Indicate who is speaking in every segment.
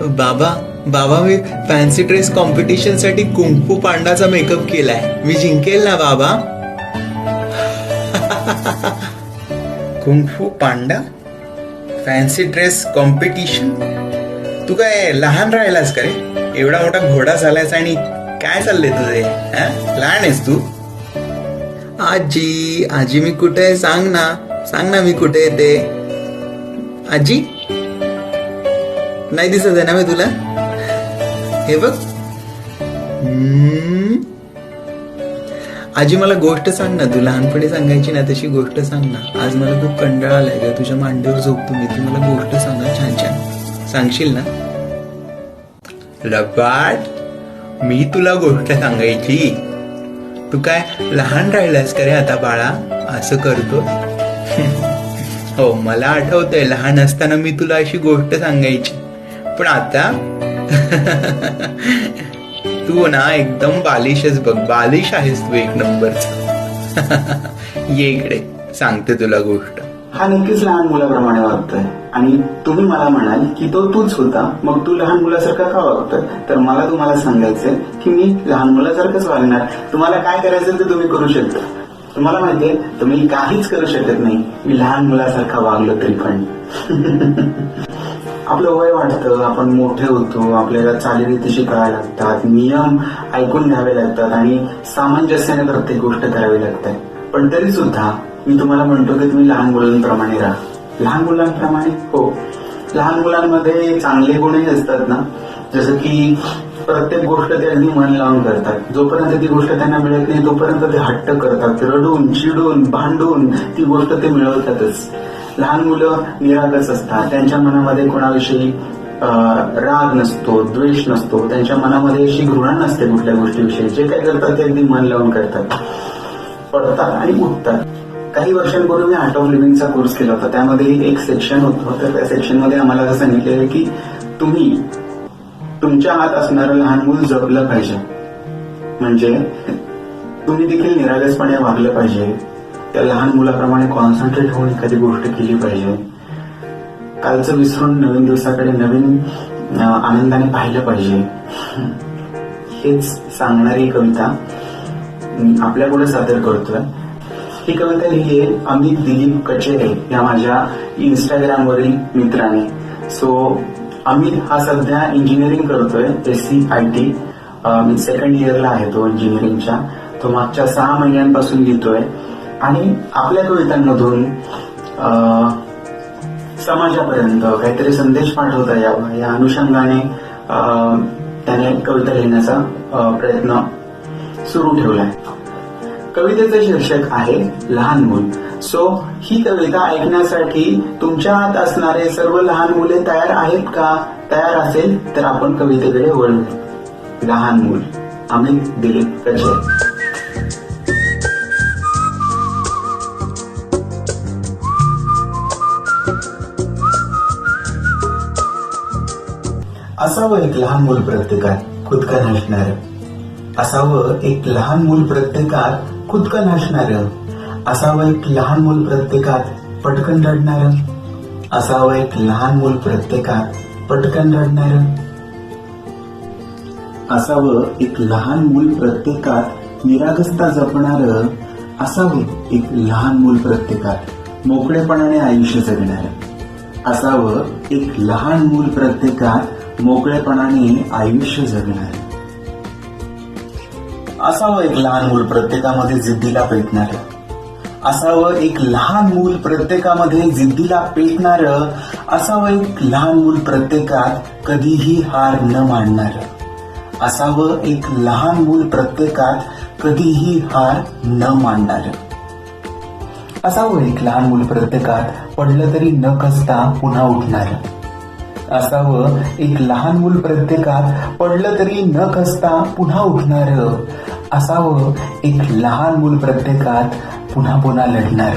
Speaker 1: बाबा बाबा मी fancy dress कॉम्पिटिशनसाठी कुंकू पांडाचा मेकअप केलाय. मी जिंकेल ना बाबा? कुंकू पांडा? फॅन्सी ड्रेस कॉम्पिटिशन तू काय लहान राहिलास का रे? एवढा मोठा घोडा झालायस आणि काय चाललंय तुझे लहान आहेस तू. आजी आजी मी कुठे आहे? सांग ना. सांग ना मी कुठे येते आजी? नाही दिसत आहे ना मी तुला? हे बघ. हम्म. आजी मला गोष्ट सांग ना तू लहानपणी सांगायची ना तशी गोष्ट सांग ना. आज मला खूप कंटाळा आलाय का तुझ्या मांडीवर झोपतो मी तू मला गोष्ट सांगा छान छान. सांगशील ना? लबाड मी तुला गोष्ट सांगायची. तू काय लहान राहिलास का रे आता बाळा? असं करतो हो मला आठवतंय लहान असताना मी तुला अशी गोष्ट सांगायची. पण आता तू ना एकदम बालिशच बघ. बालिश आहेस तू एक नंबरचा. ये इकडे. सांगते तुला गोष्ट.
Speaker 2: हा नक्कीच लहान मुलाप्रमाणे वागतोय. आणि तुम्ही मला म्हणाल की तो तूच होता. मग तू लहान मुलासारखा का वागतोय? तर मला तुम्हाला सांगायचंय की मी लहान मुलासारखंच वागणार. तुम्हाला काय करायचं ते तुम्ही करू शकता. तुम्हाला माहितीये तुम्ही काहीच करू शकत नाही. मी लहान मुलासारखा वागलो तरी पण. आपलं वय वाढतं आपण मोठे होतो आपल्याला चालीरीती शिकाव्या लागतात नियम ऐकून घ्यावे लागतात आणि सामंजस्याने प्रत्येक गोष्ट करावी लागते. पण तरी सुद्धा मी तुम्हाला म्हणतो की तुम्ही लहान मुलांप्रमाणे राहा. लहान मुलांप्रमाणे? हो. लहान मुलांमध्ये चांगले गुणही असतात ना? जसं की प्रत्येक गोष्ट ते अगदी मन लावून करतात. जोपर्यंत ती गोष्ट त्यांना मिळत नाही तोपर्यंत ते हट्ट करतात. रडून चिडून भांडून ती गोष्ट ते मिळवतातच. लहान मुलं निरागस असतात त्यांच्या मनामध्ये कोणाविषयी राग नसतो द्वेष नसतो त्यांच्या मनामध्ये अशी घृणा नसते कुठल्या गोष्टीविषयी. जे काय करतात ते अगदी मन लावून करतात. पडतात आणि उठतात. काही वर्षांपूर्वी मी आर्ट ऑफ लिव्हिंगचा कोर्स केला होता. त्यामध्ये एक सेक्शन होतं तर त्या सेक्शनमध्ये आम्हाला असं सांगितलेलं की तुम्ही तुमच्या हात असणारं लहान मूल जपलं पाहिजे. म्हणजे तुम्ही देखील निरागसपणे वागलं पाहिजे. त्या लहान मुलाप्रमाणे कॉन्सन्ट्रेट होऊन एखादी गोष्ट केली पाहिजे. कालचं विसरून नवीन दिवसाकडे नवीन आनंदाने पाहिलं पाहिजे. हेच सांगणारी कविता मी सादर करतोय. ही कविता लिहिली आहे अमित दिलीप कचेरे या माझ्या इंस्टाग्रामवरील मित्राने. सो अमित हा सध्या इंजिनिअरिंग करतोय एस सी आय टी मी सेकंड इयरला आहे तो इंजिनिअरिंगच्या तो मागच्या सहा महिन्यांपासून लिहितोय. आणि आपल्या कवितांमधून समाजापर्यंत काहीतरी संदेश पाठवता यावा. या अनुषंगाने त्याने कविता लिहिण्याचा प्रयत्न सुरू ठेवलाय कवितेचं शीर्षक आहे लहान मूल. सो ही कविता ऐकण्यासाठी तुमच्या हात असणारे सर्व लहान मुले तयार आहेत का? तयार असेल तर आपण कवितेकडे वळू लहान मूल अमित दिलीप कचे असावं एक लहान मूल प्रत्येकात खुदकन हसणार असावं एक लहान मूल प्रत्येकात खुदकन हसणार असावं एक लहान मूल प्रत्येकात पटकन रडणार. असावं एक लहान मूल प्रत्येकात पटकन रडणार. असावं एक लहान मूल प्रत्येकात निरागस्ता जपणार. असावं एक लहान मूल प्रत्येकात मोकळेपणाने आयुष्य जगणार. असावं. एक लहान मूल प्रत्येकात मोकळेपणाने आयुष्य जगणार. असावं एक लहान मूल प्रत्येकामध्ये जिद्दीला पेटणार. असावं एक लहान मूल प्रत्येकामध्ये जिद्दीला पेटणार. असावं एक लहान मूल प्रत्येकात कधीही हार न मानणार. असावं एक लहान मूल प्रत्येकात कधीही हार न मानणार. असावं एक लहान मूल प्रत्येकात पडलं तरी न कसता पुन्हा उठणार. असावं एक लहान मूल प्रत्येकात पडलं तरी न कसता पुन्हा उठणार. असावं एक लहान मूल प्रत्येकात पुन्हा पुन्हा लढणार.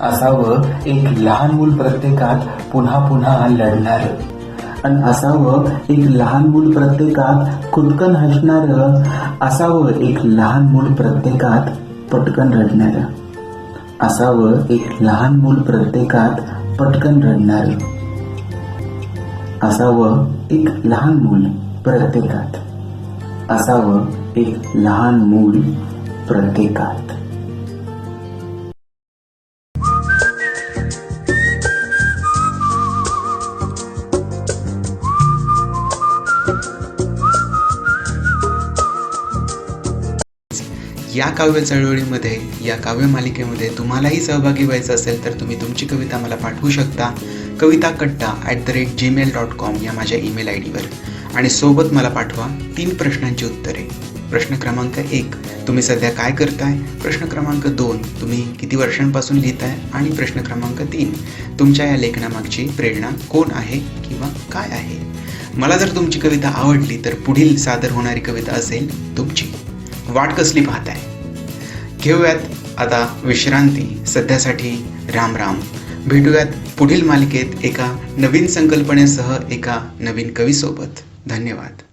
Speaker 2: असावं एक लहान मूल प्रत्येकात पुन्हा पुन्हा लढणार. आणि असावं एक लहान मूल प्रत्येकात खुदकन हसणार. असावं एक लहान मूल प्रत्येकात पटकन रडणार. असावं एक लहान मूल प्रत्येकात पटकन रडणार. असावं एक लहान मूल प्रत्येकात. असावं एक लहान मूल प्रत्येकात.
Speaker 1: या काव्य चळवळीमध्ये या काव्य मालिकेमध्ये तुम्हालाही सहभागी व्हायचं असेल तर तुम्ही तुमची कविता मला पाठवू शकता. Kavita Katta at the rate Gmail dot com या माझ्या ईमेल आय डीवर. आणि सोबत मला पाठवा तीन प्रश्नांची उत्तरे. प्रश्न क्रमांक एक तुम्ही सध्या काय करताय? प्रश्न क्रमांक दोन तुम्ही किती वर्षांपासून लिहिताय? आणि प्रश्न क्रमांक तीन तुमच्या या लेखनामागची प्रेरणा कोण आहे किंवा काय आहे? मला जर तुमची कविता आवडली तर पुढील सादर होणारी कविता असेल तुमची. वाट कसली पाहताय घेऊयात आता विश्रांती. सध्यासाठी राम राम. भेटूयात पुढील मालिकेत एका नवीन संकल्पनेसह एका नवीन कवीसोबत. धन्यवाद.